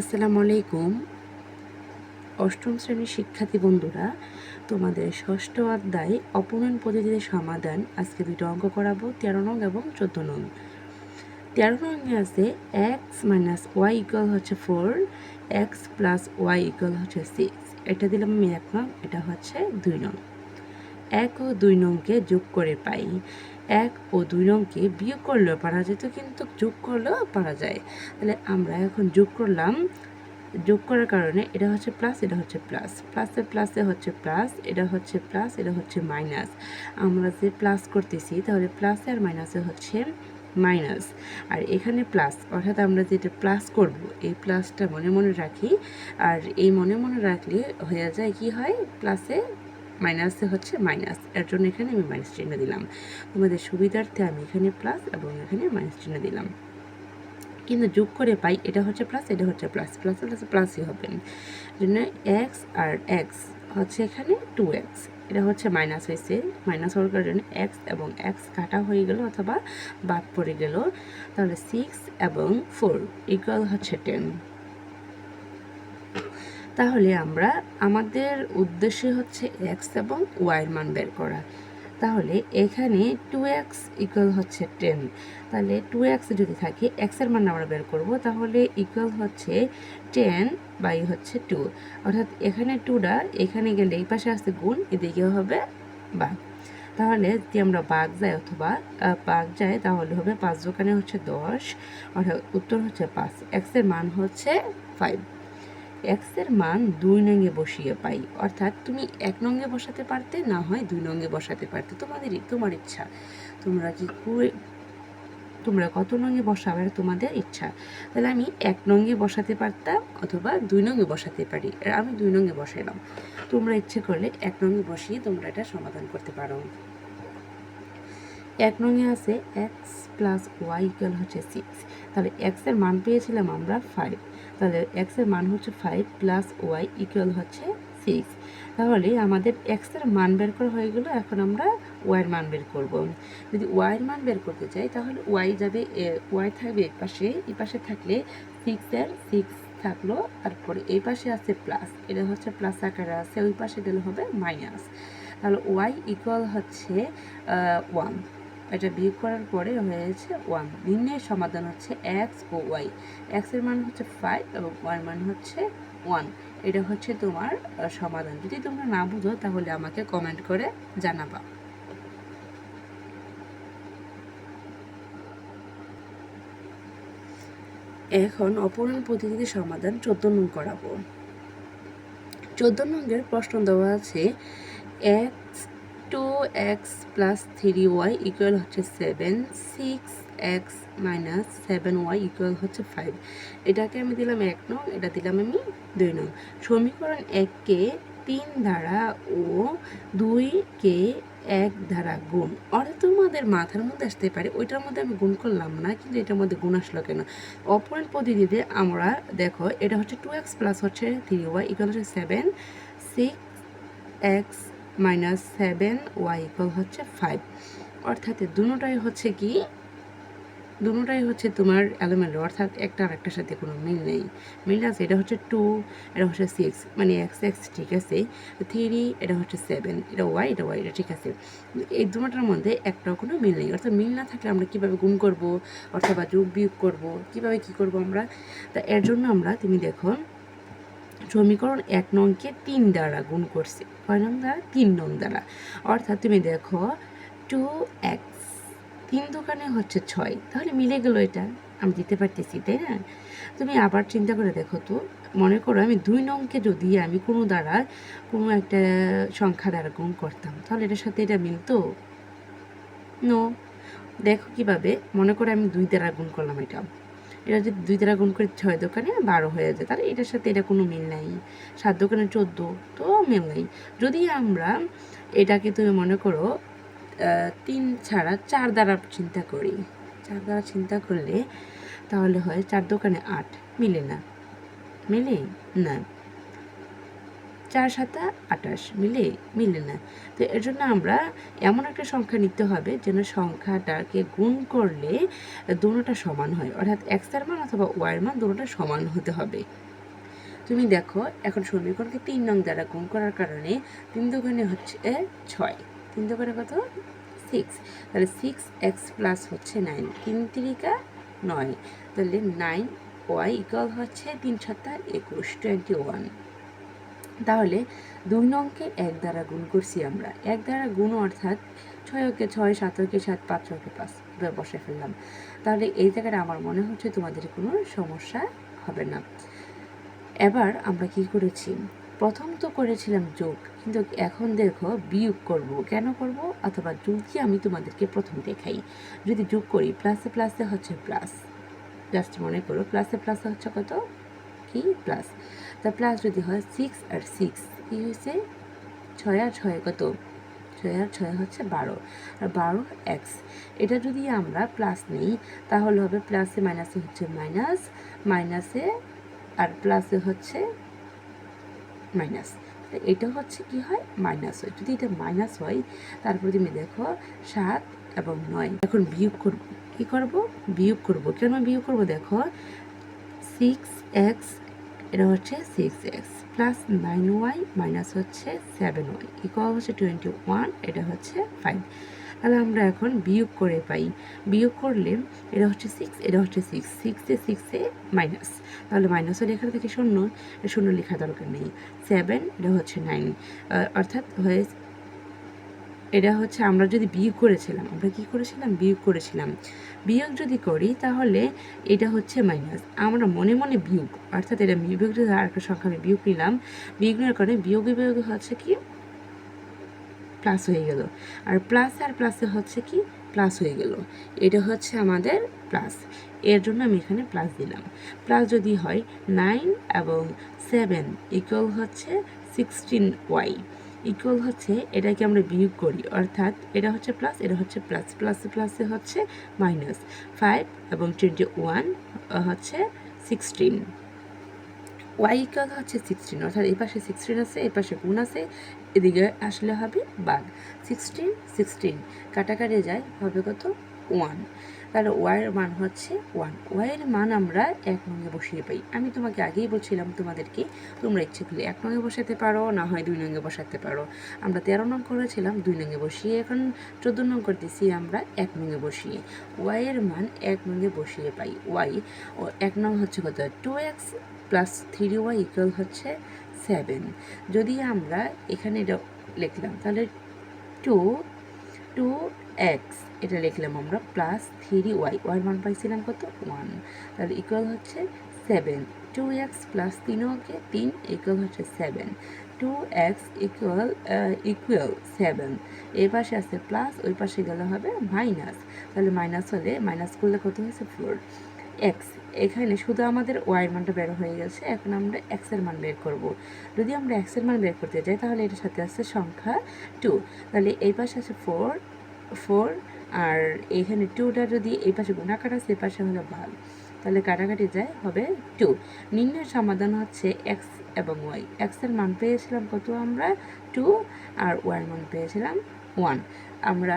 আসসালামু আলাইকুম। অষ্টম শ্রেণির শিক্ষার্থী বন্ধুরা, তোমাদের ষষ্ঠ অধ্যায় অপনয়ন পদ্ধতিতে সমাধান। আজকে দুটো অঙ্ক করাবো, তেরো নং এবং চোদ্দ নং। তেরো নঙ্গে আছে এক্স মাইনাস ওয়াই ইকুয়াল হচ্ছে four x plus y equal হচ্ছে সিক্স এটা দিলাম আমি এক নং, এটা হচ্ছে দুই নং। এক ও দুই নংকে যোগ করে পাই। এক ও দুই নংকে বিয়োগ করলেও পারা যেত কিন্তু যোগ করলেও পারা যায়। তাহলে আমরা এখন যোগ করলাম। যোগ করার কারণে এটা হচ্ছে প্লাস এটা হচ্ছে প্লাস প্লাসে প্লাসে হচ্ছে প্লাস এটা হচ্ছে প্লাস এটা হচ্ছে মাইনাস আমরা যে প্লাস করতেছি, তাহলে প্লাসে আর মাইনাসে হচ্ছে মাইনাস আর এখানে প্লাস অর্থাৎ আমরা যেটা প্লাস করব, এই প্লাসটা মনে মনে রাখি। আর এই মনে মনে রাখলে হয়ে যায় কি হয়? প্লাসে মাইনাসে হচ্ছে মাইনাস এর জন্য এখানে আমি মাইনাস চিহ্ন দিলাম। তোমাদের সুবিধার্থে আমি এখানে প্লাস এবং এখানে মাইনাস চিহ্ন দিলাম। কিন্তু যোগ করে পাই, এটা হচ্ছে প্লাস এটা হচ্ছে প্লাস প্লাস প্লাস প্লাসই হবে। জন্য এক্স আর এক্স হচ্ছে এখানে টু এক্স এটা হচ্ছে মাইনাস হয়েছে। মাইনাস হওয়ার কারণে এক্স এবং এক্স কাটা হয়ে গেল অথবা বাদ পড়ে গেল। তাহলে সিক্স এবং ফোর ইকুয়াল হচ্ছে টেন তাহলে আমরা আমাদের উদ্দেশ্য হচ্ছে এক্স এবং ওয়াইয়ের মান বের করা। তাহলে এখানে টু এক্স ইকুয়াল হচ্ছে টেন তাহলে টু এক্স যদি থাকে এক্সের মান আমরা বের করব, তাহলে ইকুয়াল হচ্ছে টেন বাই হচ্ছে টু অর্থাৎ এখানে টুটা এখানে গেলে এই পাশে আসছে গুণ এদিকে হবে বাঘ। তাহলে যদি আমরা বাঘ যাই অথবা বাঘ যাই, তাহলে হবে পাঁচ দোকানে হচ্ছে দশ। অর্থাৎ উত্তর হচ্ছে পাঁচ। এক্সের মান হচ্ছে ফাইভ এক্সের মান দুই নঙ্গে বসিয়ে পাই। অর্থাৎ তুমি এক নঙ্গে বসাতে পারতে, না হয় দুই নঙ্গে বসাতে পারতে। তোমাদেরই, তোমার ইচ্ছা। তোমরা কি তোমরা কত নঙ্গে বসাবে তোমাদের ইচ্ছা। তাহলে আমি এক নঙ্গে বসাতে পারতাম অথবা দুই নঙ্গে বসাতে পারি। আমি দুই নঙ্গে বসাইলাম। তোমরা ইচ্ছে করলে এক নঙ্গে বসিয়ে তোমরা এটা সমাধান করতে পারো। এক নঙ্গে আছে এক্স প্লাস ওয়াই ইকুয়াল হচ্ছে সিক্স তাহলে এক্সের মান পেয়েছিলাম আমরা ফাইভ তাহলে এক্সের মান হচ্ছে ফাইভ প্লাস ওয়াই ইকুয়াল হচ্ছে সিক্স তাহলে আমাদের এক্সের মান বের করা হয়ে গেলো, এখন আমরা ওয়াইয়ের মান বের করব। যদি ওয়াইয়ের মান বের করতে চাই, তাহলে ওয়াই যাবে ওয়াই থাকবে এই পাশে এই পাশে থাকলে সিক্সের সিক্স থাকল, তারপরে এই পাশে আছে প্লাস এটা হচ্ছে প্লাস আকারে আছে, ওই পাশে গেলে হবে মাইনাস তাহলে ওয়াই ইকুয়াল হচ্ছে ওয়ান এটা বিয়োগ করার পরে হয়েছে ওয়ান নির্ণয়ের সমাধান হচ্ছে এক্স ও ওয়াই এক্সের মান হচ্ছে ফাইভ এবং ওয়াই মান হচ্ছে ওয়ান এটা হচ্ছে তোমার সমাধান। যদি তোমরা না বুঝো, তাহলে আমাকে কমেন্ট করে জানাবা। এখন অপূরণ পদ্ধতিতে সমাধান চোদ্দ নং করাবো। চোদ্দ নঙ্গের প্রশ্ন দেওয়া আছে x two x plus three y equal হচ্ছে seven six x minus seven y equal হচ্ছে ফাইভ এটাকে আমি দিলাম এক নং, এটা দিলাম আমি দুই নং। সমীকরণ এককে তিন ধারা ও দুইকে এক ধারা গুণ। অর্থাৎ তোমাদের মাথার মধ্যে আসতে পারে, ওইটার মধ্যে আমি গুণ করলাম না, কিন্তু এটার মধ্যে গুণ আসলো কেন? অপরের পদ্ধতিতে আমরা দেখো, এটা হচ্ছে টু এক্স প্লাস হচ্ছে থ্রি ওয়াই ইকুয়াল হচ্ছে seven six x minus seven, y equal হচ্ছে ফাইভ অর্থাৎ দুটাই হচ্ছে কি? দুটাই হচ্ছে তোমার এলোমেলো। অর্থাৎ একটা আর একটার সাথে কোনো মিল নেই। মিল আছে, এটা হচ্ছে টু এটা হচ্ছে সিক্স মানে এক্স এক্স ঠিক আছে। থ্রি এটা হচ্ছে সেভেন এটা ওয়াই এটা ওয়াই এটা ঠিক আছে। এই দুটার মধ্যে একটাও কোনো মিল নেই। অর্থাৎ মিল না থাকলে আমরা কীভাবে গুণ করব? অথবা যোগ বিয়োগ করব? কীভাবে কী করব আমরা? তা এর জন্য আমরা, তুমি দেখো সমীকরণ এক নংকে তিন দ্বারা গুণ করছে। কয় নং দ্বারা? তিন নং দ্বারা। অর্থাৎ তুমি দেখো, টু এক্স তিন দোকানে হচ্ছে ছয়। তাহলে মিলে গেলো এটা। আমি দিতে পারতেছি, তাই না? তুমি আবার চিন্তা করে দেখো তো। মনে করো আমি দুই নংকে যদি আমি কোনো দ্বারা কোনো একটা সংখ্যা দ্বারা গুণ করতাম, তাহলে এটার সাথে এটা মিলতো? নো দেখো কীভাবে, মনে করো আমি দুই দ্বারা গুণ করলাম এটা। এটা যদি দুই দ্বারা গুণ করে ছয় দোকানে বারো হয়ে যায়, তাহলে এটার সাথে এটা কোনো মিল নাই। সাত দোকানে চোদ্দ, তো মিল নাই। যদি আমরা এটাকে তুমি মনে করো তিন ছাড়া চার দ্বারা চিন্তা করি, চার দ্বারা চিন্তা করলে তাহলে হয় চার দোকানে আট, মিলে না? মিলে? না। চার সাতা আঠাশ মিলে মিলে না। তো এর জন্য আমরা এমন একটা সংখ্যা নিতে হবে যেন সংখ্যাটাকে গুণ করলে দুটোটা সমান হয়। অর্থাৎ এক্সের মান অথবা ওয়াইয়ের মান দুটোটা সমান হতে হবে। তুমি দেখো, এখন সমীকরণকে তিন নং দ্বারা গুণ করার কারণে তিন দোকানে হচ্ছে ছয়। তিন দোকানে কত? সিক্স তাহলে সিক্স এক্স প্লাস হচ্ছে নাইন তিন তিরিকা নয়। তাহলে নাইন ওয়াই ইকুয়াল হচ্ছে তিন সাতটা একুশ টোয়েন্টি ওয়ান তাহলে দুই নংকে এক দ্বারা গুণ করছি আমরা। এক দ্বারা গুণ অর্থাৎ ছয় ওকে ছয়, সাত ওকে সাত, পাঁচ ওকে পাঁচ। এবার বসে ফেললাম। তাহলে এই জায়গাটা আমার মনে হচ্ছে তোমাদের কোনো সমস্যা হবে না। এবার আমরা কি করেছি? প্রথম তো করেছিলাম যোগ, কিন্তু এখন দেখো বিয়োগ করব। কেন করব? অথবা যোগই আমি তোমাদেরকে প্রথম দেখাই, যদি যোগ করি প্লাসে প্লাসে হচ্ছে প্লাস জাস্ট মনে করো প্লাসে প্লাসে হচ্ছে কত? কি? প্লাস তা প্লাস যদি হয় সিক্স আর সিক্স কী হয়েছে? ছয় আর ছয় কত? ছয় আর ছয় হচ্ছে বারো। আর বারো এক্স এটা যদি আমরা প্লাস নিই, তাহলে হবে প্লাসে মাইনাসে হচ্ছে মাইনাস মাইনাসে আর প্লাসে হচ্ছে মাইনাস এটা হচ্ছে কি হয়? মাইনাস হয়। যদি এটা মাইনাস হয়, তারপর তুমি দেখো সাত এবং নয়। এখন বিয়োগ করব। কি করব? বিয়োগ করব। কেন বিয়োগ করব? দেখো সিক্স এক্স এটা হচ্ছে six x plus nine y minus হচ্ছে সেভেন ওয়াই ইকুয়াল হচ্ছে টোয়েন্টি ওয়ান এটা হচ্ছে ফাইভ তাহলে আমরা এখন বিয়োগ করে পাই। বিয়োগ করলে এটা হচ্ছে সিক্স এটা হচ্ছে সিক্স সিক্সে সিক্সে মাইনাস তাহলে মাইনাসও লেখার থেকে শূন্য শূন্য লেখা দরকার নেই। সেভেন এটা হচ্ছে নাইন অর্থাৎ হয়ে এটা হচ্ছে আমরা যদি বিয়োগ করেছিলাম, আমরা কি করেছিলাম? বিয়োগ করেছিলাম। বিয়োগ যদি করি তাহলে এটা হচ্ছে মাইনাস আমরা মনে মনে বিয়োগ, অর্থাৎ এটা বিয়োগ যদি আর একটা সংখ্যা আমি বিয়োগ নিলাম বিয়োগের কারণে বিয়োগ বিয়োগ হচ্ছে কি? প্লাস হয়ে গেল। আর প্লাস আর প্লাসে হচ্ছে কি? প্লাস হয়ে গেল। এটা হচ্ছে আমাদের প্লাস এর জন্য আমি এখানে প্লাস দিলাম। প্লাস যদি হয় নাইন এবং সেভেন ইকুয়াল হচ্ছে সিক্সটিন ওয়াই ইকুয়াল হচ্ছে এটাকে আমরা বিয়োগ করি, অর্থাৎ এটা হচ্ছে প্লাস এটা হচ্ছে প্লাস প্লাসে প্লাসে হচ্ছে মাইনাস ফাইভ এবং টোয়েন্টি ওয়ান হচ্ছে সিক্সটিন ওয়াই ইকুয়াল হচ্ছে সিক্সটিন অর্থাৎ এই পাশে সিক্সটিন আছে, এই পাশে গুণ আছে, এদিকে আসলে হবে বাঘ। সিক্সটিন সিক্সটিন কাটাকাটি যায়, হবে কত? ওয়ান তাহলে ওয়াইয়ের মান হচ্ছে ওয়ান ওয়াইয়ের মান আমরা এক নঙ্গে বসিয়ে পাই। আমি তোমাকে আগেই বলছিলাম তোমাদেরকে, তোমরা ইচ্ছে করলে এক নঙ্গে বসাতে পারো, না হয় দুই নঙ্গে বসাতে পারো। আমরা তেরো নং করেছিলাম, দুই নঙ্গে বসিয়ে, এখন চোদ্দ নং করতেছি আমরা এক নঙ্গে বসিয়ে। ওয়াইয়ের মান এক নঙ্গে বসিয়ে পাই। ওয়াই ও এক নং হচ্ছে কত? Two x plus three y equal হচ্ছে সেভেন যদি আমরা এখানে এটা লিখলাম, তাহলে টু টু এক্স এটা লিখলাম আমরা প্লাস থ্রি ওয়াই ওয়াই মান পাইছিলাম কত? ওয়ান তাহলে ইকুয়াল হচ্ছে সেভেন টু এক্স প্লাস তিন ওকে তিন ইকুয়াল হচ্ছে seven two x equal equal seven এই পাশে আছে প্লাস ওই পাশে গেলে হবে মাইনাস তাহলে মাইনাস হলে মাইনাস করলে কত হয়েছে? ফোর এক্স এখানে শুধু আমাদের ওয়াইয়ের মানটা বের হয়ে গেছে, এখন আমরা এক্সের মান বের করব। যদি আমরা এক্সের মান বের করতে যাই, তাহলে এটার সাথে আছে সংখ্যা টু তাহলে এই পাশে আছে ফোর ফোর আর এখানে টুটা যদি এই পাশে গুণাকার আছে, এই পাশে হলো ভাগ। তাহলে কাটাকাটি যায়, হবে টু নির্ণয়ের সমাধান হচ্ছে এক্স এবং ওয়াই এক্সের মান পেয়েছিলাম কত আমরা? টু আর ওয়াইয়ের মান পেয়েছিলাম ওয়ান আমরা